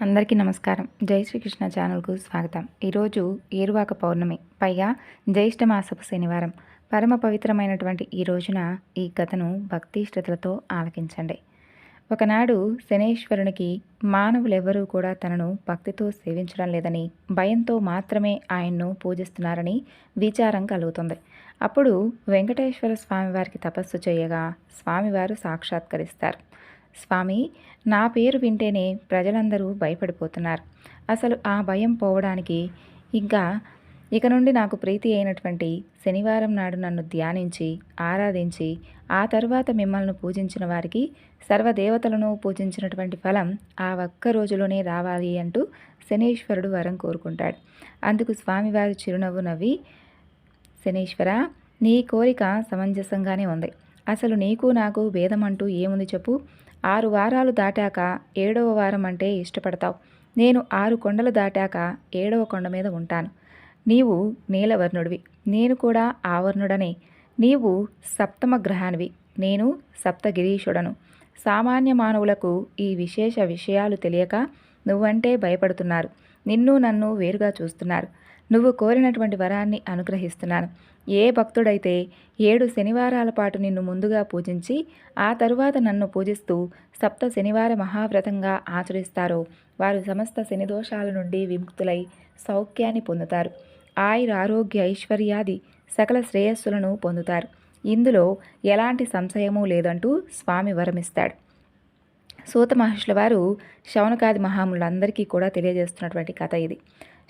అందరికీ నమస్కారం. జై శ్రీకృష్ణ ఛానల్కు స్వాగతం. ఈరోజు ఏరువాక పౌర్ణమి పైగా జ్యేష్ఠ మాసపు శనివారం. పరమ పవిత్రమైనటువంటి ఈ రోజున ఈ కథను భక్తి ఆలకించండి. ఒకనాడు శనేశ్వరునికి మానవులెవ్వరూ కూడా తనను భక్తితో సేవించడం లేదని భయంతో మాత్రమే ఆయన్ను పూజిస్తున్నారని విచారం కలుగుతుంది. అప్పుడు వెంకటేశ్వర స్వామివారికి తపస్సు చేయగా స్వామివారు సాక్షాత్కరిస్తారు. స్వామి నా పేరు వింటేనే ప్రజలందరూ భయపడిపోతున్నారు. అసలు ఆ భయం పోవడానికి ఇంకా ఇక నుండి నాకు ప్రీతి అయినటువంటి శనివారం నాడు నన్ను ధ్యానించి ఆరాధించి ఆ తరువాత మిమ్మల్ని పూజించిన వారికి సర్వదేవతలను పూజించినటువంటి ఫలం ఆ ఒక్క రోజులోనే రావాలి అంటూ శనీశ్వరుడు వరం కోరుకుంటాడు. అందుకు స్వామివారి చిరునవ్వు నవ్వి శనీశ్వర నీ కోరిక సమంజసంగానే ఉంది. అసలు నీకు నాకు భేదం అంటూ ఏముంది చెప్పు. ఆరు వారాలు దాటాక ఏడవ వారం అంటే ఇష్టపడతావు. నేను ఆరు కొండలు దాటాక ఏడవ కొండ మీద ఉంటాను. నీవు నీలవర్ణుడివి. నేను కూడా ఆవర్ణుడనే. నీవు సప్తమ గ్రహానివి నేను సప్తగిరీషుడను సామాన్య మానవులకు ఈ విశేష విషయాలు తెలియక నువ్వంటే భయపడుతున్నారు. నిన్ను నన్ను వేరుగా చూస్తున్నారు. నువ్వు కోరినటువంటి వరాన్ని అనుగ్రహిస్తున్నాను. ఏ భక్తుడైతే ఏడు శనివారాల పాటు నిన్ను ముందుగా పూజించి ఆ తరువాత నన్ను పూజిస్తూ సప్త శనివార మహావ్రతంగా ఆచరిస్తారో వారు సమస్త శనిదోషాల నుండి విముక్తులై సౌఖ్యాన్ని పొందుతారు. ఆయుర ఆరోగ్య ఐశ్వర్యాది సకల శ్రేయస్సులను పొందుతారు. ఇందులో ఎలాంటి సంశయము లేదంటూ స్వామి వరమిస్తాడు. సూత మహర్షుల వారు శౌనకాది మహాములందరికీ కూడా తెలియజేస్తున్నటువంటి కథ ఇది.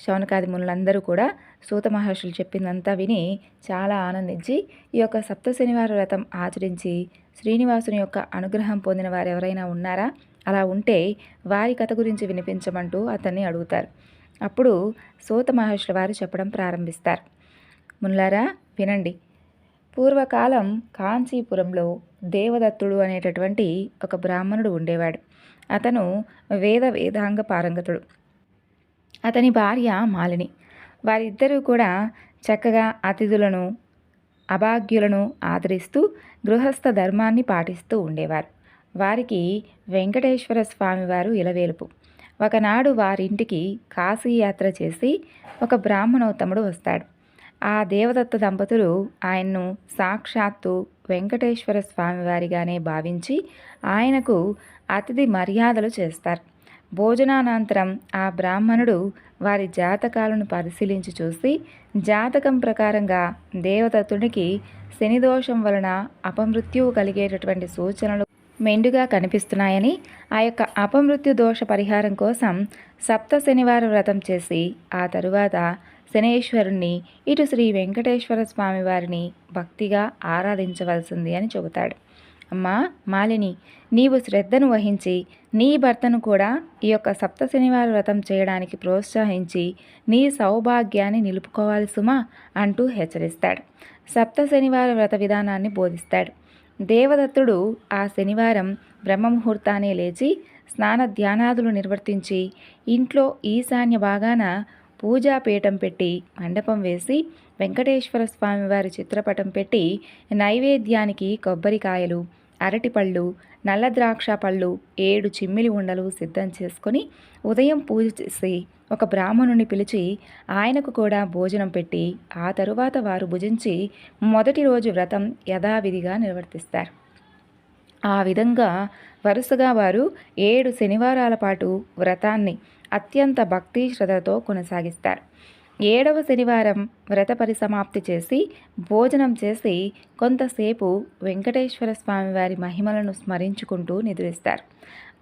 శౌనకాది మునులందరూ కూడా సూత మహర్షులు చెప్పిందంతా విని చాలా ఆనందించి ఈ యొక్క సప్త శనివార వ్రతం ఆచరించి శ్రీనివాసుని యొక్క అనుగ్రహం పొందిన వారు ఎవరైనా ఉన్నారా? అలా ఉంటే వారి కథ గురించి వినిపించమంటూ అతన్ని అడుగుతారు. అప్పుడు సూత మహర్షుల వారు చెప్పడం ప్రారంభిస్తారు. మున్లారా వినండి. పూర్వకాలం కాంచీపురంలో దేవదత్తుడు అనేటటువంటి ఒక బ్రాహ్మణుడు ఉండేవాడు. అతను వేద వేదాంగ పారంగతుడు. అతని భార్య మాలిని. వారిద్దరూ కూడా చక్కగా అతిథులను అభాగ్యులను ఆదరిస్తూ గృహస్థ ధర్మాన్ని పాటిస్తూ ఉండేవారు. వారికి వెంకటేశ్వర స్వామివారు ఇలవేలుపు. ఒకనాడు వారింటికి కాశీయాత్ర చేసి ఒక బ్రాహ్మణోత్తముడు వస్తాడు. ఆ దేవదత్త దంపతులు ఆయన్ను సాక్షాత్తు వెంకటేశ్వర స్వామివారిగానే భావించి ఆయనకు అతిథి మర్యాదలు చేస్తారు. భోజనానంతరం ఆ బ్రాహ్మణుడు వారి జాతకాలను పరిశీలించి చూసి జాతకం ప్రకారంగా దేవదత్తునికి శనిదోషం వలన అపమృత్యువు కలిగేటటువంటి సూచనలు మెండుగా కనిపిస్తున్నాయని ఆ యొక్క అపమృత్యు దోష పరిహారం కోసం సప్త శనివారం వ్రతం చేసి ఆ తరువాత శనేశ్వరుణ్ణి ఇటు శ్రీ వెంకటేశ్వర స్వామి వారిని భక్తిగా ఆరాధించవలసింది అని చెబుతాడు. అమ్మా మాలిని నీవు శ్రద్ధను వహించి నీ భర్తను కూడా ఈ యొక్క సప్త శనివార వ్రతం చేయడానికి ప్రోత్సహించి నీ సౌభాగ్యాన్ని నిలుపుకోవాలి సుమా అంటూ హెచ్చరిస్తాడు. సప్త శనివార వ్రత విధానాన్ని బోధిస్తాడు. దేవదత్తుడు ఆ శనివారం బ్రహ్మముహూర్తానే లేచి స్నాన ధ్యానాదులు నిర్వర్తించి ఇంట్లో ఈశాన్య భాగాన పూజాపీఠం పెట్టి మండపం వేసి వెంకటేశ్వర స్వామివారి చిత్రపటం పెట్టి నైవేద్యానికి కొబ్బరికాయలు అరటిపళ్ళు నల్ల ద్రాక్ష పళ్ళు ఏడు చిమ్మిలి ఉండలు సిద్ధం చేసుకొని ఉదయం పూజ చేసి ఒక బ్రాహ్మణుని పిలిచి ఆయనకు కూడా భోజనం పెట్టి ఆ తరువాత వారు భుజించి మొదటి రోజు వ్రతం యథావిధిగా నిర్వర్తిస్తారు. ఆ విధంగా వరుసగా వారు ఏడు శనివారాల పాటు వ్రతాన్ని అత్యంత భక్తి శ్రద్ధతో కొనసాగిస్తారు. ఏడవ శనివారం వ్రత పరిసమాప్తి చేసి భోజనం చేసి కొంతసేపు వెంకటేశ్వర స్వామివారి మహిమలను స్మరించుకుంటూ నిద్రిస్తారు.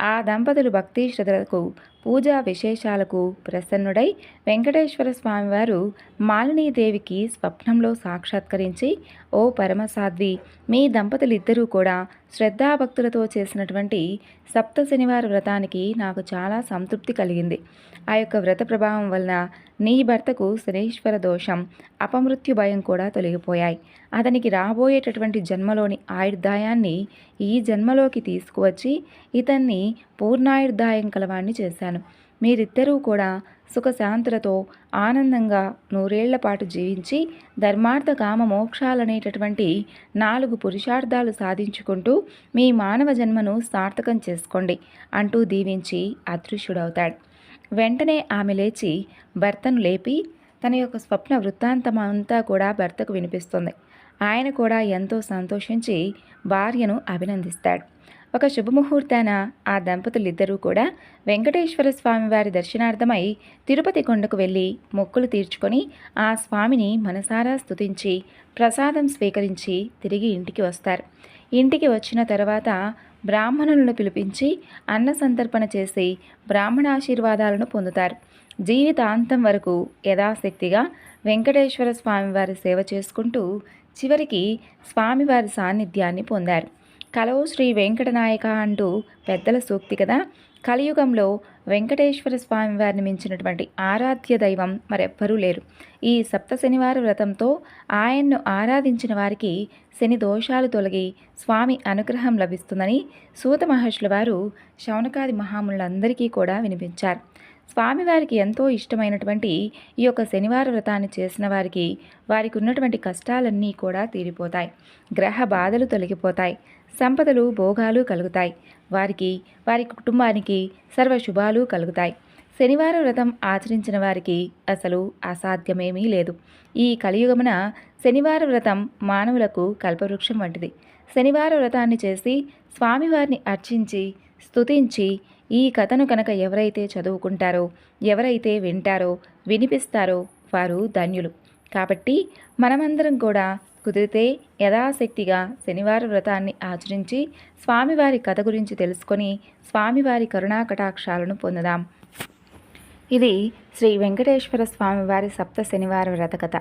ఆ దంపతులు భక్తి శ్రద్ధలకు పూజా విశేషాలకు ప్రసన్నుడై వెంకటేశ్వర స్వామివారు మాలినీదేవికి స్వప్నంలో సాక్షాత్కరించి ఓ పరమసాధ్వి మీ దంపతులిద్దరూ కూడా శ్రద్ధాభక్తులతో చేసినటువంటి సప్త శనివార వ్రతానికి నాకు చాలా సంతృప్తి కలిగింది. ఆ యొక్క వ్రత ప్రభావం వలన నీ భర్తకు శనీశ్వర దోషం అపమృత్యు భయం కూడా తొలగిపోయాయి. అతనికి రాబోయేటటువంటి జన్మలోని ఆయుర్దాయాన్ని ఈ జన్మలోకి తీసుకువచ్చి ఇతన్ని పూర్ణాయుర్దాయం కలవాణ్ణి చేశాను. మీరిద్దరూ కూడా సుఖశాంతులతో ఆనందంగా నూరేళ్ళ పాటు జీవించి ధర్మార్థ కామ మోక్షాలనేటటువంటి నాలుగు పురుషార్థాలు సాధించుకుంటూ మీ మానవ జన్మను సార్థకం చేసుకోండి అంటూ దీవించి అదృశ్యుడవుతాడు. వెంటనే ఆమె లేచి భర్తను లేపి తన యొక్క స్వప్న వృత్తాంతం అంతా కూడా భర్తకు వినిపిస్తుంది. ఆయన కూడా ఎంతో సంతోషించి భార్యను అభినందిస్తాడు. ఒక శుభముహూర్తాన ఆ దంపతులిద్దరూ కూడా వెంకటేశ్వర స్వామి వారి దర్శనార్థమై తిరుపతి కొండకు వెళ్ళి మొక్కులు తీర్చుకొని ఆ స్వామిని మనసారా స్తుతించి ప్రసాదం స్వీకరించి తిరిగి ఇంటికి వస్తారు. ఇంటికి వచ్చిన తర్వాత బ్రాహ్మణులను పిలిపించి అన్న సంతర్పణ చేసి బ్రాహ్మణాశీర్వాదాలను పొందుతారు. జీవితాంతం వరకు యథాశక్తిగా వెంకటేశ్వర స్వామివారి సేవ చేసుకుంటూ చివరికి స్వామివారి సాన్నిధ్యాన్ని పొందారు. కలవు శ్రీ వెంకటనాయక అంటూ పెద్దల సూక్తి కదా. కలియుగంలో వెంకటేశ్వర స్వామి వారిని మించినటువంటి ఆరాధ్య దైవం మరెవ్వరూ లేరు. ఈ సప్త శనివార వ్రతంతో ఆయన్ను ఆరాధించిన వారికి శని దోషాలు తొలగి స్వామి అనుగ్రహం లభిస్తుందని సూత మహర్షుల వారు శౌనకాది మహాములందరికీ కూడా వినిపించారు. స్వామివారికి ఎంతో ఇష్టమైనటువంటి ఈ యొక్క శనివార వ్రతాన్ని చేసిన వారికి వారికి ఉన్నటువంటి కష్టాలన్నీ కూడా తీరిపోతాయి. గ్రహ బాధలు తొలగిపోతాయి. సంపదలు భోగాలు కలుగుతాయి. వారికి వారి కుటుంబానికి సర్వ శుభాలు కలుగుతాయి. శనివారం వ్రతం ఆచరించిన వారికి అసలు అసాధ్యమేమీ లేదు. ఈ కలియుగమున శనివార వ్రతం మానవులకు కల్పవృక్షం వంటిది. శనివార వ్రతాన్ని చేసి స్వామివారిని అర్చించి స్తుతించి ఈ కథను కనుక ఎవరైతే చదువుకుంటారో ఎవరైతే వింటారో వినిపిస్తారో వారు ధన్యులు. కాబట్టి మనమందరం కూడా కుదిరితే యథాశక్తిగా శనివార వ్రతాన్ని ఆచరించి స్వామివారి కథ గురించి తెలుసుకొని స్వామివారి కరుణాకటాక్షాలను పొందుదాం. ఇది శ్రీ వెంకటేశ్వర స్వామివారి సప్త శనివార వ్రత కథ.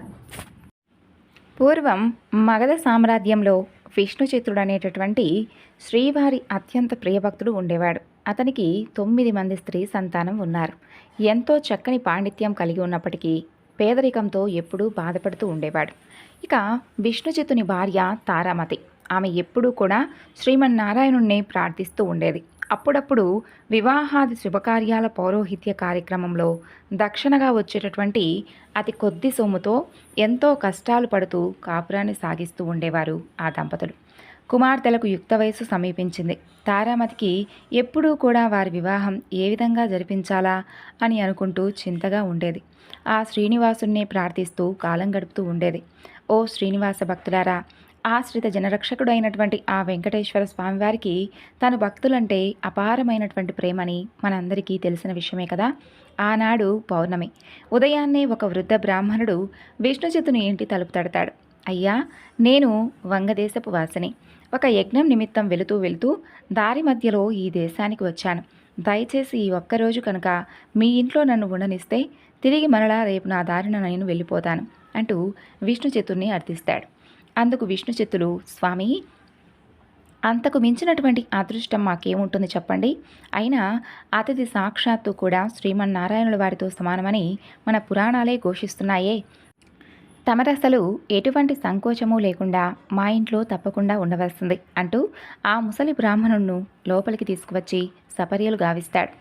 పూర్వం మగధ సామ్రాజ్యంలో విష్ణుచిత్రుడు అనేటటువంటి శ్రీవారి అత్యంత ప్రియభక్తుడు ఉండేవాడు. అతనికి తొమ్మిది మంది స్త్రీ సంతానం ఉన్నారు. ఎంతో చక్కని పాండిత్యం కలిగి ఉన్నప్పటికీ పేదరికంతో ఎప్పుడూ బాధపడుతూ ఉండేవాడు. ఇక విష్ణుజితుని భార్య తారామతి. ఆమె ఎప్పుడూ కూడా శ్రీమన్నారాయణుణ్ణి ప్రార్థిస్తూ ఉండేది. అప్పుడప్పుడు వివాహాది శుభకార్యాల పౌరోహిత్య కార్యక్రమంలో దక్షిణగా వచ్చేటటువంటి అతి కొద్ది సొమ్ముతో ఎంతో కష్టాలు పడుతూ కాపురాన్ని సాగిస్తూ ఉండేవారు ఆ దంపతులు. కుమార్తెలకు యుక్త వయసు సమీపించింది. తారామతికి ఎప్పుడూ కూడా వారి వివాహం ఏ విధంగా జరిపించాలా అని అనుకుంటూ చింతగా ఉండేది. ఆ శ్రీనివాసుణ్ణి ప్రార్థిస్తూ కాలం గడుపుతూ ఉండేది. ఓ శ్రీనివాస భక్తులారా ఆశ్రిత జనరక్షకుడు అయినటువంటి ఆ వెంకటేశ్వర స్వామివారికి తను భక్తులంటే అపారమైనటువంటి ప్రేమని మనందరికీ తెలిసిన విషయమే కదా. ఆనాడు పౌర్ణమి. ఉదయాన్నే ఒక వృద్ధ బ్రాహ్మణుడు విష్ణుజితుని ఇంటి తలుపు తడతాడు. అయ్యా నేను వంగదేశపు వాసిని. ఒక యజ్ఞం నిమిత్తం వెళుతూ వెళుతూ దారి మధ్యలో ఈ దేశానికి వచ్చాను. దయచేసి ఈ ఒక్కరోజు కనుక మీ ఇంట్లో నన్ను ఉండనిస్తే తిరిగి మరలా రేపు నా దారిన నేను వెళ్ళిపోతాను. అంటూ విష్ణు చతుర్ని అర్థిస్తాడు. అందుకు విష్ణు చతులు స్వామి అంతకు మించినటువంటి అదృష్టం మాకేముంటుంది చెప్పండి. అయినా అతిథి సాక్షాత్తు కూడా శ్రీమన్నారాయణుల వారితో సమానమని మన పురాణాలే ఘోషిస్తున్నాయే. తమరసలు ఎటువంటి సంకోచము లేకుండా మా ఇంట్లో తప్పకుండా ఉండవలసింది అంటూ ఆ ముసలి బ్రాహ్మణుణ్ణు లోపలికి తీసుకువచ్చి సపర్యలు గావిస్తాడు.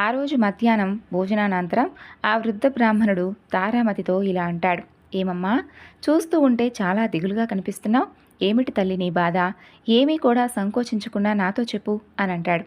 ఆ రోజు మధ్యాహ్నం భోజనానంతరం ఆ వృద్ధ బ్రాహ్మణుడు తారామతితో ఇలా అంటాడు. ఏమమ్మా? చూస్తూ ఉంటే చాలా దిగులుగా కనిపిస్తున్నావు. ఏమిటి తల్లి నీ బాధ? ఏమీ కూడా సంకోచించకుండా నాతో చెప్పు అని అంటాడు.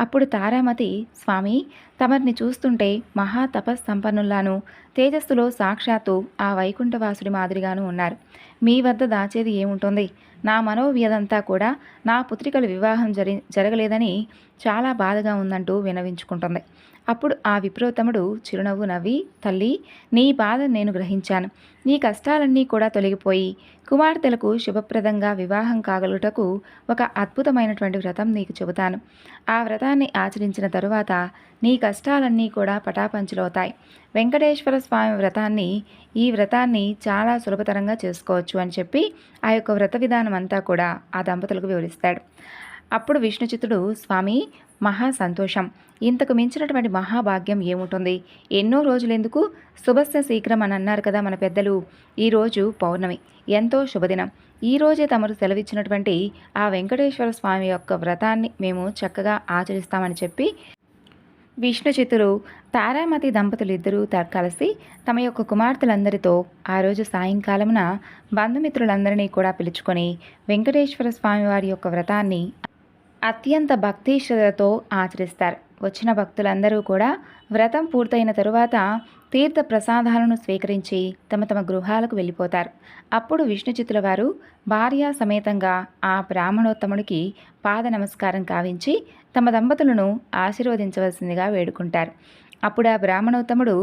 అప్పుడు తారామతి స్వామి తమరిని చూస్తుంటే మహా తపస్సంపన్నుల్లాను. తేజస్సులో సాక్షాత్తు ఆ వైకుంఠవాసుడి మాదిరిగాను ఉన్నారు. మీ వద్ద దాచేది ఏముంటుంది? నా మనోవ్యదంతా కూడా నా పుత్రికల వివాహం జరి జరగలేదని చాలా బాధగా ఉందంటూ వినవించుకుంటుంది. అప్పుడు ఆ విప్రోత్తముడు చిరునవ్వు నవ్వి తల్లి నీ బాధ నేను గ్రహించాను. నీ కష్టాలన్నీ కూడా తొలగిపోయి కుమార్తెలకు శుభప్రదంగా వివాహం కాగలుటకు ఒక అద్భుతమైనటువంటి వ్రతం నీకు చెబుతాను. ఆ వ్రతాన్ని ఆచరించిన తరువాత నీ కష్టాలన్నీ కూడా పటాపంచులవుతాయి. వెంకటేశ్వర స్వామి వ్రతాన్ని ఈ వ్రతాన్ని చాలా సులభతరంగా చేసుకోవచ్చు అని చెప్పి ఆ యొక్క వ్రత విధానం అంతా కూడా ఆ దంపతులకు వివరిస్తాడు. అప్పుడు విష్ణుచిత్తుడు స్వామి మహా సంతోషం. ఇంతకు మించినటువంటి మహాభాగ్యం ఏముంటుంది? ఎన్నో రోజులెందుకు? శుభస్య శీఘ్రం అని అన్నారు కదా మన పెద్దలు. ఈరోజు పౌర్ణమి. ఎంతో శుభదినం. ఈ రోజే తమరు సెలవిచ్చినటువంటి ఆ వెంకటేశ్వర స్వామి యొక్క వ్రతాన్ని మేము చక్కగా ఆచరిస్తామని చెప్పి విష్ణుచిత్తులు తారామతి దంపతులు ఇద్దరూ కలిసి తమ యొక్క కుమార్తెలందరితో ఆ రోజు సాయంకాలమున బంధుమిత్రులందరినీ కూడా పిలుచుకొని వెంకటేశ్వర స్వామి వారి యొక్క వ్రతాన్ని అత్యంత భక్తి శ్రద్ధతో ఆచరిస్తారు. వచ్చిన భక్తులందరూ కూడా వ్రతం పూర్తయిన తరువాత తీర్థ ప్రసాదాలను స్వీకరించి తమ తమ గృహాలకు వెళ్ళిపోతారు. అప్పుడు విష్ణుచిత్తుల వారు భార్య సమేతంగా ఆ బ్రాహ్మణోత్తముడికి పాద నమస్కారం కావించి తమ దంపతులను ఆశీర్వదించవలసిందిగా వేడుకుంటారు. అప్పుడు ఆ బ్రాహ్మణోత్తముడు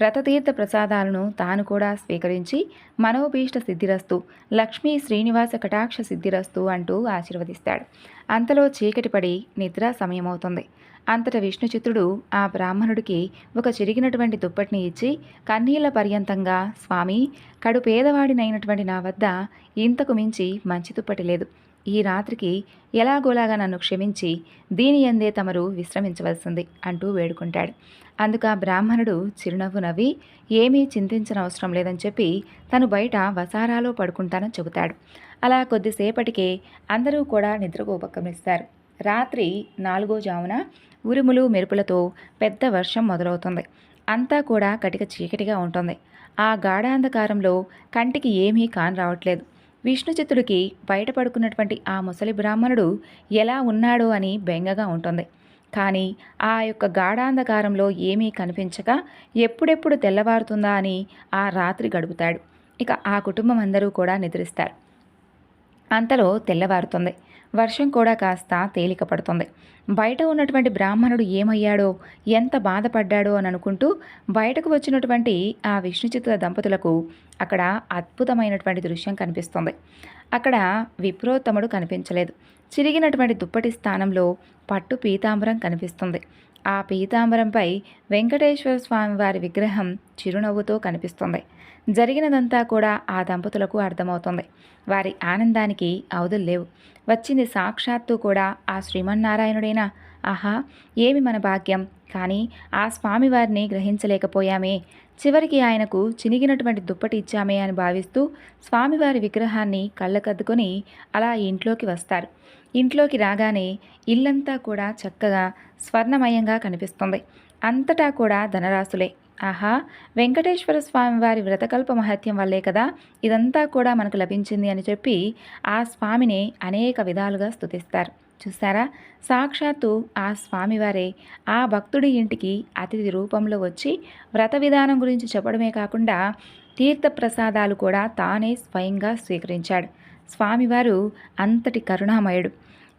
వ్రతతీర్థ ప్రసాదాలను తాను కూడా స్వీకరించి మనోభీష్ట సిద్ధిరస్తు లక్ష్మీ శ్రీనివాస కటాక్ష సిద్ధిరస్తు అంటూ ఆశీర్వదిస్తాడు. అంతలో చీకటి పడి నిద్ర సమయమవుతుంది. అంతట విష్ణుచిత్రుడు ఆ బ్రాహ్మణుడికి ఒక చిరిగినటువంటి దుప్పటిని ఇచ్చి కన్నీళ్ళ పర్యంతంగా స్వామి కడు పేదవాడినైనటువంటి నా వద్ద ఇంతకు మించి మంచి దుప్పటి లేదు. ఈ రాత్రికి ఎలాగోలాగా నన్ను క్షమించి దీని ఎందే తమరు విశ్రమించవలసింది అంటూ వేడుకుంటాడు. అందుక బ్రాహ్మణుడు చిరునవ్వు నవ్వి ఏమీ చింతించనవసరం లేదని చెప్పి తను బయట వసారాలో పడుకుంటానని చెబుతాడు. అలా కొద్దిసేపటికే అందరూ కూడా నిద్రకు ఉపక్రమిస్తారు రాత్రి నాలుగో జామున ఉరుములు మెరుపులతో పెద్ద వర్షం మొదలవుతుంది. అంతా కూడా కటిక చీకటిగా ఉంటుంది. ఆ గాఢాంధకారంలో కంటికి ఏమీ కాని రావట్లేదు. విష్ణుచిత్తుడికి బయటపడుకున్నటువంటి ఆ ముసలి బ్రాహ్మణుడు ఎలా ఉన్నాడో అని బెంగగా ఉంటుంది. కానీ ఆ యొక్క గాఢాంధకారంలో ఏమీ కనిపించక ఎప్పుడెప్పుడు తెల్లవారుతుందా అని ఆ రాత్రి గడుపుతాడు. ఇక ఆ కుటుంబం అందరూ కూడా నిద్రిస్తారు. అంతలో తెల్లవారుతుంది. వర్షం కూడా కాస్త తేలిక పడుతుంది బయట ఉన్నటువంటి బ్రాహ్మణుడు ఏమయ్యాడో ఎంత బాధపడ్డాడో అని అనుకుంటూ బయటకు వచ్చినటువంటి ఆ విష్ణుచిత్ర దంపతులకు అక్కడ అద్భుతమైనటువంటి దృశ్యం కనిపిస్తుంది. అక్కడ విప్రోత్తముడు కనిపించలేదు. చిరిగినటువంటి దుప్పటి స్థానంలో పట్టు పీతాంబరం కనిపిస్తుంది. ఆ పీతాంబరంపై వెంకటేశ్వర స్వామి వారి విగ్రహం చిరునవ్వుతో కనిపిస్తుంది. జరిగినదంతా కూడా ఆ దంపతులకు అర్థమవుతుంది. వారి ఆనందానికి అవధులు లేవు. వచ్చింది సాక్షాత్తు కూడా ఆ శ్రీమన్నారాయణుడేనా? ఆహా ఏమి మన భాగ్యం? కానీ ఆ స్వామివారిని గ్రహించలేకపోయామే. చివరికి ఆయనకు చినిగినటువంటి దుప్పటి ఇచ్చామే అని భావిస్తూ స్వామివారి విగ్రహాన్ని కళ్ళకద్దుకొని అలా ఇంట్లోకి వస్తారు. ఇంట్లోకి రాగానే ఇల్లంతా కూడా చక్కగా స్వర్ణమయంగా కనిపిస్తుంది. అంతటా కూడా ధనరాశులే. ఆహా వెంకటేశ్వర స్వామి వారి వ్రతకల్ప మహత్యం వల్లే కదా ఇదంతా కూడా మనకు లభించింది అని చెప్పి ఆ స్వామిని అనేక విధాలుగా స్తుతిస్తారు. చూసారా సాక్షాత్తు ఆ స్వామివారే ఆ భక్తుడి ఇంటికి అతిథి రూపంలో వచ్చి వ్రత విధానం గురించి చెప్పడమే కాకుండా తీర్థ ప్రసాదాలు కూడా తానే స్వయంగా స్వీకరించాడు. స్వామివారు అంతటి కరుణామయుడు.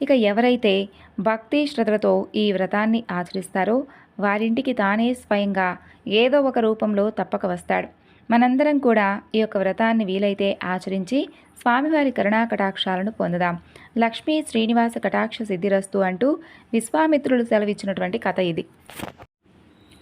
ఇక ఎవరైతే భక్తి శ్రద్ధలతో ఈ వ్రతాన్ని ఆచరిస్తారో వారింటికి తానే స్వయంగా ఏదో ఒక రూపంలో తప్పక వస్తాడు. మనందరం కూడా ఈ యొక్క వ్రతాన్ని వీలైతే ఆచరించి స్వామివారి కరుణా కటాక్షాలను పొందుదాం. లక్ష్మీ శ్రీనివాస కటాక్ష సిద్ధిరస్తు అంటూ విశ్వామిత్రులు సెలవిచ్చినటువంటి కథ ఇది.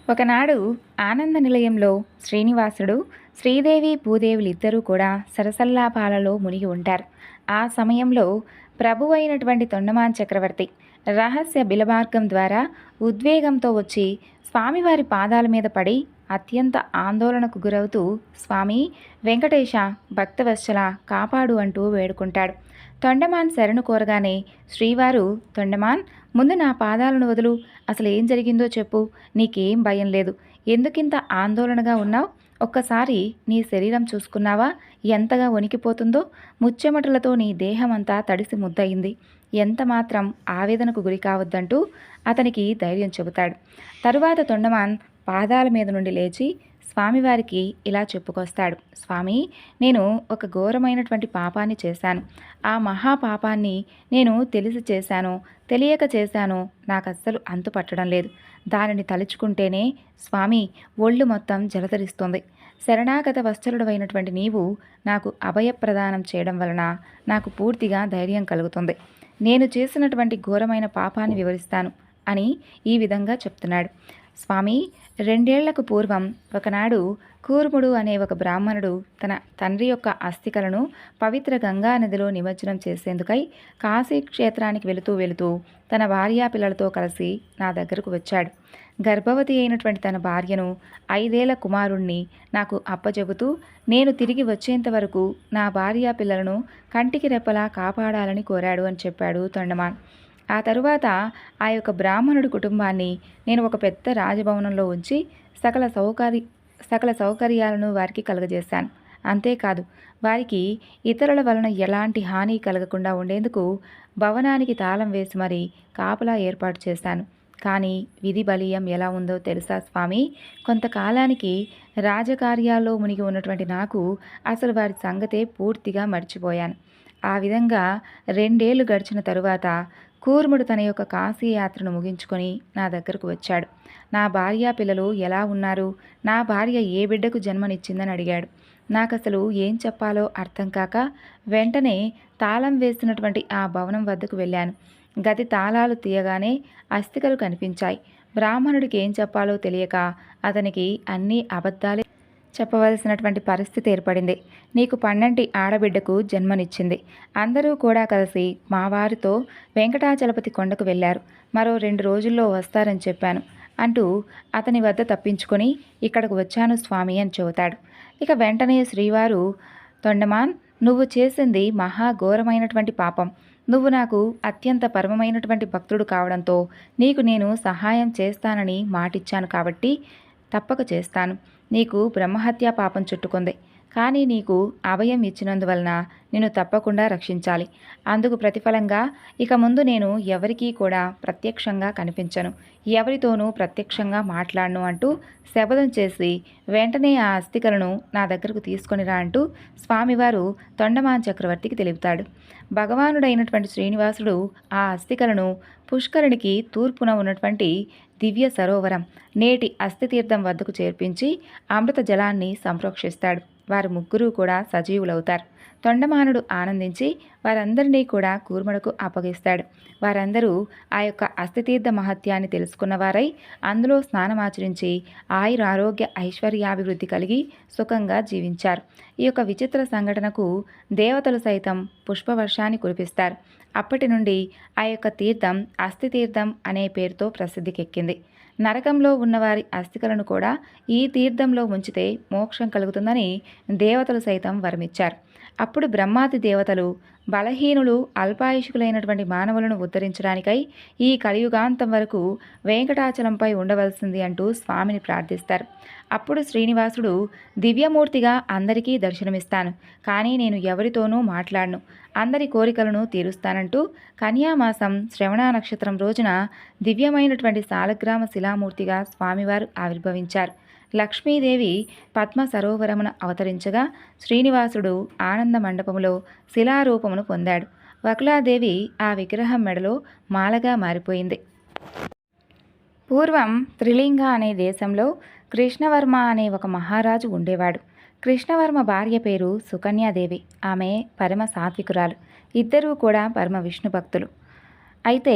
ఒకనాడు ఆనంద నిలయంలో శ్రీనివాసుడు శ్రీదేవి భూదేవులు ఇద్దరూ కూడా సరసల్లాపాలలో మునిగి ఉంటారు. ఆ సమయంలో ప్రభు అయినటువంటి తొండమాన్ చక్రవర్తి రహస్య బిలమార్గం ద్వారా ఉద్వేగంతో వచ్చి స్వామివారి పాదాల మీద పడి అత్యంత ఆందోళనకు గురవుతూ స్వామి వెంకటేశ భక్తవత్సల కాపాడు అంటూ వేడుకుంటాడు. తొండమాన్ శరణు కోరగానే శ్రీవారు తొండమాన్ ముందు నా పాదాలను వదులు. అసలు ఏం జరిగిందో చెప్పు. నీకేం భయం లేదు. ఎందుకింత ఆందోళనగా ఉన్నావు? ఒక్కసారి నీ శరీరం చూసుకున్నావా? ఎంతగా వణికిపోతుందో? ముచ్చెమటలతో నీ దేహమంతా తడిసి ముద్దయింది. ఎంతమాత్రం ఆవేదనకు గురి కావద్దంటూ అతనికి ధైర్యం చెబుతాడు. తరువాత తొండమాన్ పాదాల మీద నుండి లేచి స్వామివారికి ఇలా చెప్పుకొస్తాడు. స్వామి నేను ఒక ఘోరమైనటువంటి పాపాన్ని చేశాను. ఆ మహాపాపాన్ని నేను తెలిసి చేశాను. తెలియక చేశాను. నాకు అస్సలు అంతు పట్టడం లేదు. దానిని తలుచుకుంటేనే స్వామి ఒళ్ళు మొత్తం జలధరిస్తుంది. శరణాగత వత్సలుడవైనటువంటి నీవు నాకు అభయప్రదానం చేయడం వలన నాకు పూర్తిగా ధైర్యం కలుగుతుంది. నేను చేసినటువంటి ఘోరమైన పాపాన్ని వివరిస్తాను అని ఈ విధంగా చెప్తున్నాడు. స్వామి రెండేళ్ళకు పూర్వం ఒకనాడు కూర్ముడు అనే ఒక బ్రాహ్మణుడు తన తండ్రి యొక్క అస్థికలను పవిత్ర గంగా నదిలో నిమజ్జనం చేసేందుకై కాశీ క్షేత్రానికి వెళుతూ వెళుతూ తన భార్యా పిల్లలతో కలిసి నా దగ్గరకు వచ్చాడు. గర్భవతి అయినటువంటి తన భార్యను ఐదేళ్ళ కుమారుణ్ణి నాకు అప్పచెబుతూ నేను తిరిగి వచ్చేంత వరకు నా భార్య పిల్లలను కంటికి రెప్పలా కాపాడాలని కోరాడు అని చెప్పాడు తొండమాన్ ఆ తరువాత ఆ యొక్క బ్రాహ్మణుడి కుటుంబాన్ని నేను ఒక పెద్ద రాజభవనంలో ఉంచి సకల సౌకర్య సకల సౌకర్యాలను వారికి కలుగజేశాను. అంతేకాదు వారికి ఇతరుల వలన ఎలాంటి హాని కలగకుండా ఉండేందుకు భవనానికి తాళం వేసి మరీ కాపలా ఏర్పాటు చేశాను. కానీ విధి బలీయం ఎలా ఉందో తెలుసా స్వామి? కొంతకాలానికి రాజకార్యాల్లో మునిగి ఉన్నటువంటి నాకు అసలు వారి సంగతే పూర్తిగా మర్చిపోయాను. ఆ విధంగా రెండేళ్ళు గడిచిన తరువాత కూర్ముడు తన యొక్క కాశీ యాత్రను ముగించుకొని నా దగ్గరకు వచ్చాడు. నా భార్య పిల్లలు ఎలా ఉన్నారు? నా భార్య ఏ బిడ్డకు జన్మనిచ్చిందని అడిగాడు. నాకు అసలు ఏం చెప్పాలో అర్థం కాక వెంటనే తాళం వేసినటువంటి ఆ భవనం వద్దకు వెళ్ళాను. గది తాళాలు తీయగానే అస్థికలు కనిపించాయి. బ్రాహ్మణుడికి ఏం చెప్పాలో తెలియక అతనికి అన్ని అబద్ధాలే చెప్పవలసినటువంటి పరిస్థితి ఏర్పడింది. నీకు పన్నెంటి ఆడబిడ్డకు జన్మనిచ్చింది. అందరూ కూడా కలిసి మా వారితో వెంకటాచలపతి కొండకు వెళ్ళారు. మరో రెండు రోజుల్లో వస్తారని చెప్పాను అంటూ అతని వద్ద తప్పించుకొని ఇక్కడకు వచ్చాను స్వామి అని చెబుతాడు. ఇక వెంటనే శ్రీవారు తొండమాన్ నువ్వు చేసింది మహాఘోరమైనటువంటి పాపం. నువ్వు నాకు అత్యంత పరమమైనటువంటి భక్తుడు కావడంతో నీకు నేను సహాయం చేస్తానని మాటిచ్చాను కాబట్టి తప్పక చేస్తాను. నీకు బ్రహ్మహత్యా పాపం చుట్టుకుంది. కానీ నీకు అభయం ఇచ్చినందువలన నేను తప్పకుండా రక్షించాలి. అందుకు ప్రతిఫలంగా ఇక ముందు నేను ఎవరికీ కూడా ప్రత్యక్షంగా కనిపించను. ఎవరితోనూ ప్రత్యక్షంగా మాట్లాడను అంటూ శపథం చేసి వెంటనే ఆ అస్థికలను నా దగ్గరకు తీసుకొని రా అంటూ స్వామివారు తొండమాన్ చక్రవర్తికి తెలుపుతాడు భగవానుడైనటువంటి శ్రీనివాసుడు ఆ అస్థికలను పుష్కరునికి తూర్పున ఉన్నటువంటి దివ్య సరోవరం నేటి అస్థితీర్థం వద్దకు చేర్పించి అమృత జలాన్ని సంప్రోక్షిస్తాడు. వారు ముగ్గురూ కూడా సజీవులవుతారు. తొండమానుడు ఆనందించి వారందరినీ కూడా కూర్మడుకు అప్పగిస్తాడు. వారందరూ ఆ యొక్క అస్థితీర్థ మహత్యాన్ని తెలుసుకున్నవారై అందులో స్నానమాచరించి ఆయురారోగ్య ఐశ్వర్యాభివృద్ధి కలిగి సుఖంగా జీవించారు. ఈ యొక్క విచిత్ర సంఘటనకు దేవతలు సైతం పుష్పవర్షాన్ని కురిపిస్తారు. అప్పటి నుండి ఆ యొక్క తీర్థం అస్థితీర్థం అనే పేరుతో ప్రసిద్ధికెక్కింది. నరకంలో ఉన్నవారి అస్థికలను కూడా ఈ తీర్థంలో ఉంచితే మోక్షం కలుగుతుందని దేవతలు సైతం వరమిచ్చారు. అప్పుడు బ్రహ్మాది దేవతలు బలహీనులు అల్పాయుషుకులైనటువంటి మానవులను ఉద్ధరించడానికై ఈ కలియుగాంతం వరకు వెంకటాచలంపై ఉండవలసింది అంటూ స్వామిని ప్రార్థిస్తారు. అప్పుడు శ్రీనివాసుడు దివ్యమూర్తిగా అందరికీ దర్శనమిస్తాను. కానీ నేను ఎవరితోనూ మాట్లాడను. అందరి కోరికలను తీరుస్తానంటూ కన్యామాసం శ్రవణ నక్షత్రం రోజున దివ్యమైనటువంటి సాలగ్రామ శిలామూర్తిగా స్వామివారు ఆవిర్భవించారు. లక్ష్మీదేవి పద్మ సరోవరమున అవతరించగా శ్రీనివాసుడు ఆనంద మండపములో శిలారూపమును పొందాడు. వకులాదేవి ఆ విగ్రహం మెడలో మాలగా మారిపోయింది. పూర్వం త్రిలింగ అనే దేశంలో కృష్ణవర్మ అనే ఒక మహారాజు ఉండేవాడు. కృష్ణవర్మ భార్య పేరు సుకన్యాదేవి. ఆమె పరమ సాత్వికురాలు. ఇద్దరూ కూడా పరమ విష్ణు భక్తులు. అయితే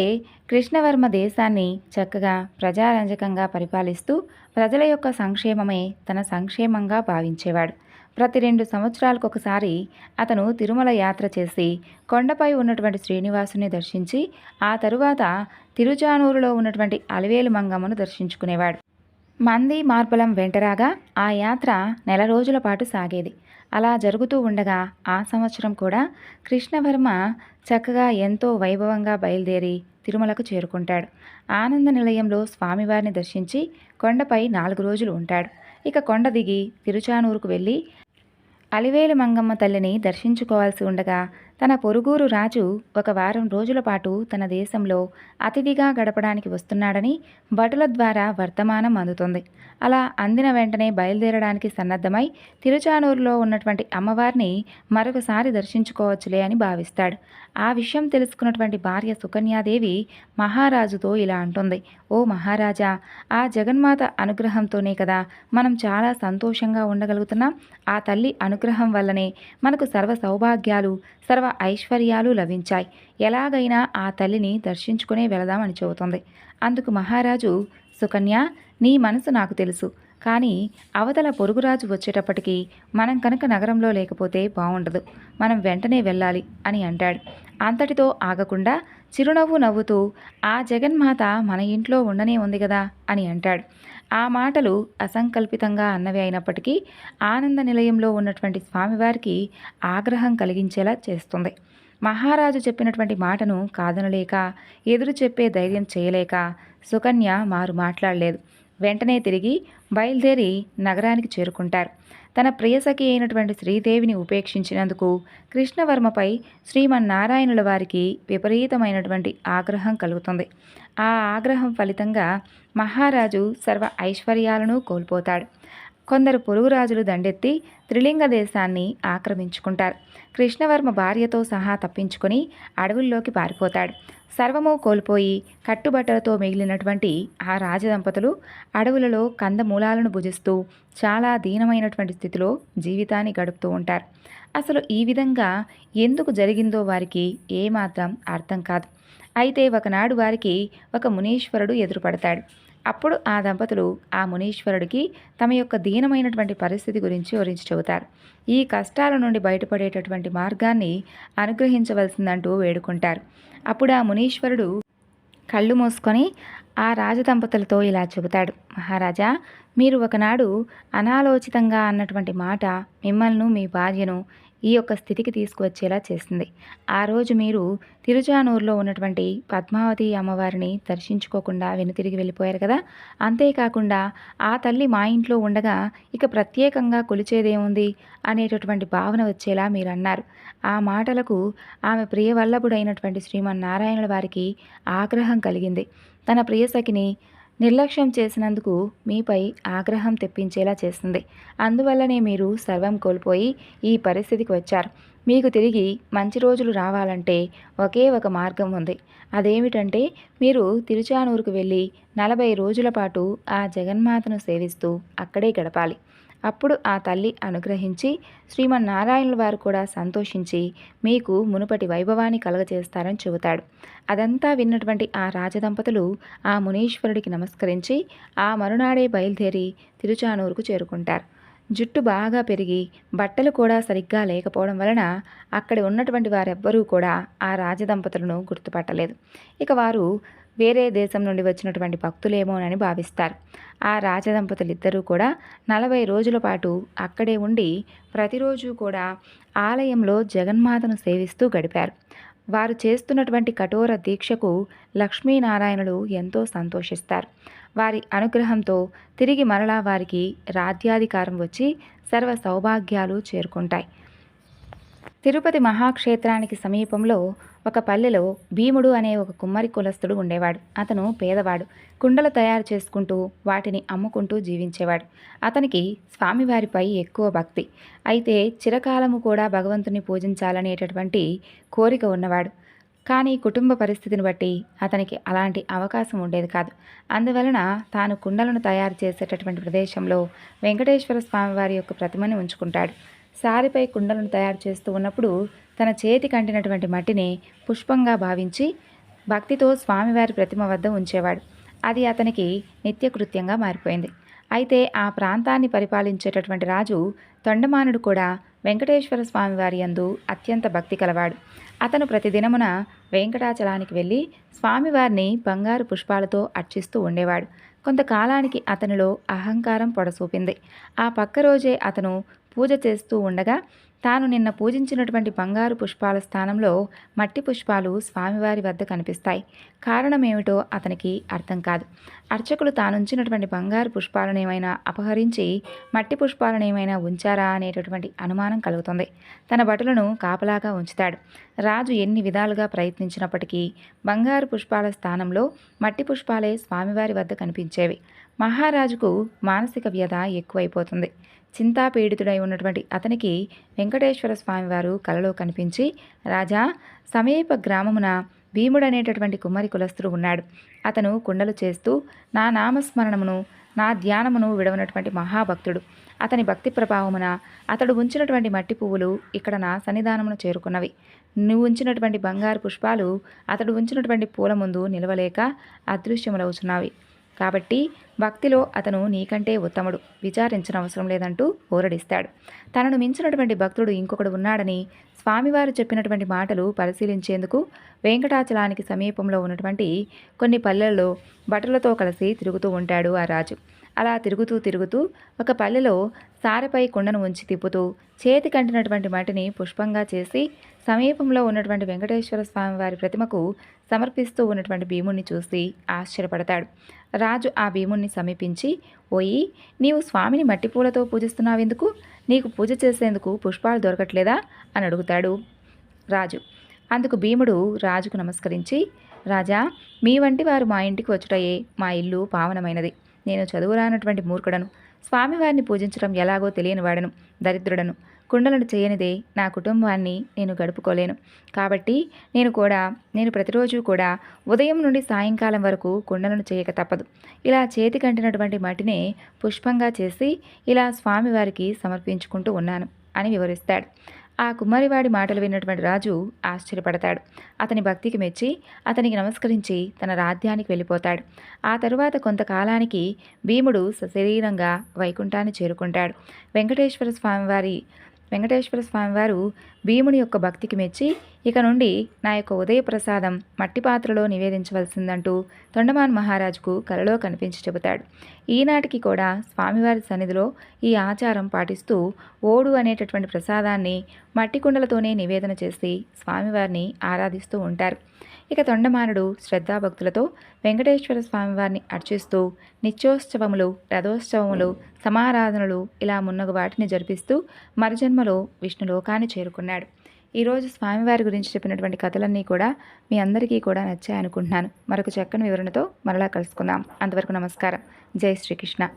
కృష్ణవర్మ దేశాన్ని చక్కగా ప్రజారంజకంగా పరిపాలిస్తూ ప్రజల యొక్క సంక్షేమమే తన సంక్షేమంగా భావించేవాడు. ప్రతి రెండు సంవత్సరాలకు ఒకసారి అతను తిరుమల యాత్ర చేసి కొండపై ఉన్నటువంటి శ్రీనివాసుని దర్శించి ఆ తరువాత తిరుచానూరులో ఉన్నటువంటి అలివేలు మంగమ్మను దర్శించుకునేవాడు. మంది మార్బలం వెంటరాగా ఆ యాత్ర నెల రోజుల పాటు సాగేది. అలా జరుగుతూ ఉండగా ఆ సంవత్సరం కూడా కృష్ణవర్మ చక్కగా ఎంతో వైభవంగా బయలుదేరి తిరుమలకు చేరుకుంటాడు. ఆనంద నిలయంలో స్వామివారిని దర్శించి కొండపై నాలుగు రోజులు ఉంటాడు. ఇక కొండ దిగి తిరుచానూరుకు వెళ్ళి అలివేలు మంగమ్మ తల్లిని దర్శించుకోవాల్సి ఉండగా తన పొరుగురు రాజు ఒక వారం రోజుల పాటు తన దేశంలో అతిథిగా గడపడానికి వస్తున్నాడని భటుల ద్వారా వర్తమానం అందుతుంది. అలా అందిన వెంటనే బయలుదేరడానికి సన్నద్ధమై తిరుచానూరులో ఉన్నటువంటి అమ్మవారిని మరొకసారి దర్శించుకోవచ్చులే అని భావిస్తాడు. ఆ విషయం తెలుసుకున్నటువంటి భార్య సుకన్యాదేవి మహారాజుతో ఇలా అంటుంది. ఓ మహారాజా ఆ జగన్మాత అనుగ్రహంతోనే కదా మనం చాలా సంతోషంగా ఉండగలుగుతున్నాం. ఆ తల్లి అనుగ్రహం వల్లనే మనకు సర్వ సౌభాగ్యాలు సర్వ ఐశ్వర్యాలు లభించాయి. ఎలాగైనా ఆ తల్లిని దర్శించుకునే వెళదామని చెబుతుంది. అందుకు మహారాజు సుకన్య నీ మనసు నాకు తెలుసు. కానీ అవతల పొరుగురాజు వచ్చేటప్పటికి మనం కనుక నగరంలో లేకపోతే బాగుండదు మనం వెంటనే వెళ్ళాలి అని అంటాడు. అంతటితో ఆగకుండా చిరునవ్వు నవ్వుతూ ఆ జగన్మాత మన ఇంట్లో ఉండనే ఉంది కదా అని అంటాడు. ఆ మాటలు అసంకల్పితంగా అన్నవి అయినప్పటికీ ఆనంద నిలయంలో ఉన్నటువంటి స్వామివారికి ఆగ్రహం కలిగించేలా చేస్తుంది. మహారాజు చెప్పినటువంటి మాటను కాదనలేక ఎదురు చెప్పే ధైర్యం చేయలేక సుకన్య మారు మాట్లాడలేదు. వెంటనే తిరిగి బయలుదేరి నగరానికి చేరుకుంటారు. తన ప్రియసఖి అయినటువంటి శ్రీదేవిని ఉపేక్షించినందుకు కృష్ణవర్మపై శ్రీమన్నారాయణుల వారికి విపరీతమైనటువంటి ఆగ్రహం కలుగుతుంది. ఆ ఆగ్రహం ఫలితంగా మహారాజు సర్వ ఐశ్వర్యాలను కోల్పోతాడు. కొందరు పొరుగు రాజులు దండెత్తి త్రిలింగ దేశాన్ని ఆక్రమించుకుంటారు. కృష్ణవర్మ భార్యతో సహా తప్పించుకొని అడవుల్లోకి పారిపోతాడు. సర్వము కోల్పోయి కట్టుబట్టలతో మిగిలినటువంటి ఆ రాజదంపతులు అడవులలో కందమూలాలను భుజిస్తూ చాలా దీనమైనటువంటి స్థితిలో జీవితాన్ని గడుపుతూ ఉంటారు. అసలు ఈ విధంగా ఎందుకు జరిగిందో వారికి ఏమాత్రం అర్థం కాదు. అయితే ఒకనాడు వారికి ఒక మునీశ్వరుడు ఎదురుపడతాడు. అప్పుడు ఆ దంపతులు ఆ మునీశ్వరుడికి తమ యొక్క దీనమైనటువంటి పరిస్థితి గురించి వివరించి చెబుతారు. ఈ కష్టాల నుండి బయటపడేటటువంటి మార్గాన్ని అనుగ్రహించవలసిందంటూ వేడుకుంటారు. అప్పుడు ఆ మునీశ్వరుడు కళ్ళు మూసుకొని ఆ రాజదంపతులతో ఇలా చెబుతాడు. మహారాజా మీరు ఒకనాడు అనాలోచితంగా అన్నటువంటి మాట మిమ్మల్ని మీ భార్యను ఈ యొక్క స్థితికి తీసుకువచ్చేలా చేసింది. ఆ రోజు మీరు తిరుచానూరులో ఉన్నటువంటి పద్మావతి అమ్మవారిని దర్శించుకోకుండా వెనుతిరిగి వెళ్ళిపోయారు కదా? అంతేకాకుండా ఆ తల్లి మా ఇంట్లో ఉండగా ఇక ప్రత్యేకంగా కొలిచేదేముంది అనేటటువంటి భావన వచ్చేలా మీరు అన్నారు. ఆ మాటలకు ఆమె ప్రియవల్లభుడైనటువంటి శ్రీమన్నారాయణుల వారికి ఆగ్రహం కలిగింది. తన ప్రియసఖిని నిర్లక్ష్యం చేసినందుకు మీపై ఆగ్రహం తెప్పించేలా చేస్తుంది. అందువల్లనే మీరు సర్వం కోల్పోయి ఈ పరిస్థితికి వచ్చారు. మీకు తిరిగి మంచి రోజులు రావాలంటే ఒకే ఒక మార్గం ఉంది. అదేమిటంటే మీరు తిరుచానూరుకు వెళ్ళి నలభై రోజుల పాటు ఆ జగన్మాతను సేవిస్తూ అక్కడే గడపాలి. అప్పుడు ఆ తల్లి అనుగ్రహించి శ్రీమన్నారాయణుల వారు కూడా సంతోషించి మీకు మునుపటి వైభవాన్ని కలగజేస్తారని చెబుతాడు. అదంతా విన్నటువంటి ఆ రాజదంపతులు ఆ మునీశ్వరుడికి నమస్కరించి ఆ మరునాడే బయలుదేరి తిరుచానూరుకు చేరుకుంటారు. జుట్టు బాగా పెరిగి బట్టలు కూడా సరిగ్గా లేకపోవడం వలన అక్కడ ఉన్నటువంటి వారెవ్వరూ కూడా ఆ రాజదంపతులను గుర్తుపట్టలేదు. ఇక వారు వేరే దేశం నుండి వచ్చినటువంటి భక్తులేమోనని భావిస్తారు. ఆ రాజదంపతులిద్దరూ కూడా నలభై రోజుల పాటు అక్కడే ఉండి ప్రతిరోజు కూడా ఆలయంలో జగన్మాతను సేవిస్తూ గడిపారు. వారు చేస్తున్నటువంటి కఠోర దీక్షకు లక్ష్మీనారాయణులు ఎంతో సంతోషిస్తారు. వారి అనుగ్రహంతో తిరిగి మరలా వారికి రాజ్యాధికారం వచ్చి సర్వ సౌభాగ్యాలు చేరుకుంటాయి. తిరుపతి మహాక్షేత్రానికి సమీపంలో ఒక పల్లెలో భీముడు అనే ఒక కుమ్మరి కులస్తుడు ఉండేవాడు. అతను పేదవాడు. కుండలు తయారు చేసుకుంటూ వాటిని అమ్ముకుంటూ జీవించేవాడు. అతనికి స్వామివారిపై ఎక్కువ భక్తి. అయితే చిరకాలము కూడా భగవంతుని పూజించాలనేటటువంటి కోరిక ఉన్నవాడు. కానీ కుటుంబ పరిస్థితిని బట్టి అతనికి అలాంటి అవకాశం ఉండేది కాదు. అందువలన తాను కుండలను తయారు చేసేటటువంటి ప్రదేశంలో వెంకటేశ్వర స్వామివారి యొక్క ప్రతిమని ఉంచుకుంటాడు. సారిపై కుండలను తయారు చేస్తూ ఉన్నప్పుడు తన చేతి కంటినటువంటి మట్టిని పుష్పంగా భావించి భక్తితో స్వామివారి ప్రతిమ వద్ద ఉంచేవాడు. అది అతనికి నిత్యకృత్యంగా మారిపోయింది. అయితే ఆ ప్రాంతాన్ని పరిపాలించేటటువంటి రాజు తొండమానుడు కూడా వెంకటేశ్వర స్వామివారి యందు అత్యంత భక్తి కలవాడు. అతను ప్రతిదినమున వెంకటాచలానికి వెళ్ళి స్వామివారిని బంగారు పుష్పాలతో అర్చిస్తూ ఉండేవాడు. కొంతకాలానికి అతనిలో అహంకారం పొడసూపింది. ఆ పక్క రోజే అతను పూజ చేస్తూ ఉండగా తాను నిన్న పూజించినటువంటి బంగారు పుష్పాల స్థానంలో మట్టి పుష్పాలు స్వామివారి వద్ద కనిపిస్తాయి. కారణం ఏమిటో అతనికి అర్థం కాదు. అర్చకులు తానుంచినటువంటి బంగారు పుష్పాలను ఏమైనా అపహరించి మట్టి పుష్పాలను ఏమైనా ఉంచారా అనేటటువంటి అనుమానం కలుగుతుంది. తన భటులను కాపలాగా ఉంచుతాడు. రాజు ఎన్ని విధాలుగా ప్రయత్నించినప్పటికీ బంగారు పుష్పాల స్థానంలో మట్టి పుష్పాలే స్వామివారి వద్ద కనిపించేవి. మహారాజుకు మానసిక వ్యధ ఎక్కువైపోతుంది. చింతాపీడితుడై ఉన్నటువంటి అతనికి వెంకటేశ్వర స్వామివారు కలలో కనిపించి రాజా సమీప గ్రామమున భీముడనేటటువంటి కుమ్మరి కులస్తుడు ఉన్నాడు. అతను కుండలు చేస్తూ నా నామస్మరణమును నా ధ్యానమును విడవనటువంటి మహాభక్తుడు. అతని భక్తి ప్రభావమున అతడు ఉంచినటువంటి మట్టి పువ్వులు ఇక్కడ నా సన్నిధానమును చేరుకున్నవి. నువ్వు ఉంచినటువంటి బంగారు పుష్పాలు అతడు ఉంచినటువంటి పూల ముందు నిలవలేక అదృశ్యములవుచున్నవి. కాబట్టి భక్తిలో అతను నీకంటే ఉత్తముడు. విచారించిన అవసరం లేదంటూ ఊరడిస్తాడు. తనను మించినటువంటి భక్తుడు ఇంకొకడు ఉన్నాడని స్వామివారు చెప్పినటువంటి మాటలు పరిశీలించేందుకు వెంకటాచలానికి సమీపంలో ఉన్నటువంటి కొన్ని పల్లెల్లో బట్టలతో కలిసి తిరుగుతూ ఉంటాడు ఆ రాజు. అలా తిరుగుతూ తిరుగుతూ ఒక పల్లెలో సారెపై కుండను ఉంచి తిప్పుతూ చేతి కంటినటువంటి మట్టిని పుష్పంగా చేసి సమీపంలో ఉన్నటువంటి వెంకటేశ్వర స్వామి వారి ప్రతిమకు సమర్పిస్తూ ఉన్నటువంటి భీముణ్ణి చూసి ఆశ్చర్యపడతాడు. రాజు ఆ భీముణ్ణి సమీపించి ఓయి నీవు స్వామిని మట్టి పూలతో పూజిస్తున్నావెందుకు? నీకు పూజ చేసేందుకు పుష్పాలు దొరకట్లేదా? అని అడుగుతాడు రాజు. అందుకు భీముడు రాజుకు నమస్కరించి రాజా మీ వంటి వారు మా ఇంటికి వచ్చుటయే మా ఇల్లు పావనమైనది. నేను చదువురానటువంటి మూర్ఖుడను. స్వామివారిని పూజించడం ఎలాగో తెలియని వాడను దరిద్రుడను. కుండలను చేయనిదే నా కుటుంబాన్ని నేను గడుపుకోలేను. కాబట్టి నేను కూడా నేను ప్రతిరోజు కూడా ఉదయం నుండి సాయంకాలం వరకు కుండలను చేయక తప్పదు. ఇలా చేతి కంటినటువంటి మట్టినే పుష్పంగా చేసి ఇలా స్వామివారికి సమర్పించుకుంటూ ఉన్నాను అని వివరిస్తాడు. ఆ కుమ్మరివాడి మాటలు విన్నటువంటి రాజు ఆశ్చర్యపడతాడు. అతని భక్తికి మెచ్చి అతనికి నమస్కరించి తన రాజ్యానికి వెళ్ళిపోతాడు. ఆ తరువాత కొంతకాలానికి భీముడు సశరీరంగా వైకుంఠాన్ని చేరుకుంటాడు. వెంకటేశ్వర స్వామివారి వెంకటేశ్వర స్వామివారు భీముని యొక్క భక్తికి మెచ్చి ఇక నుండి నా యొక్క ఉదయ ప్రసాదం మట్టి పాత్రలో నివేదించవలసిందంటూ తొండమాన్ మహారాజుకు కలలో కనిపించి చెబుతాడు. ఈనాటికి కూడా స్వామివారి సన్నిధిలో ఈ ఆచారం పాటిస్తూ ఓడు అనేటటువంటి ప్రసాదాన్ని మట్టి కుండలతోనే నివేదన చేసి స్వామివారిని ఆరాధిస్తూ ఉంటారు. ఇక తొండమానుడు శ్రద్ధాభక్తులతో వెంకటేశ్వర స్వామివారిని అర్చిస్తూ నిత్యోత్సవములు రథోత్సవములు సమారాధనలు ఇలా మున్నగు వాటిని జరిపిస్తూ మరుజన్మలో విష్ణులోకాన్ని చేరుకున్నాడు. ఈరోజు స్వామివారి గురించి చెప్పినటువంటి కథలన్నీ కూడా మీ అందరికీ కూడా నచ్చాయి అనుకుంటున్నాను మరొక చక్కని వివరణతో మరలా కలుసుకుందాం. అంతవరకు నమస్కారం. జై శ్రీకృష్ణ.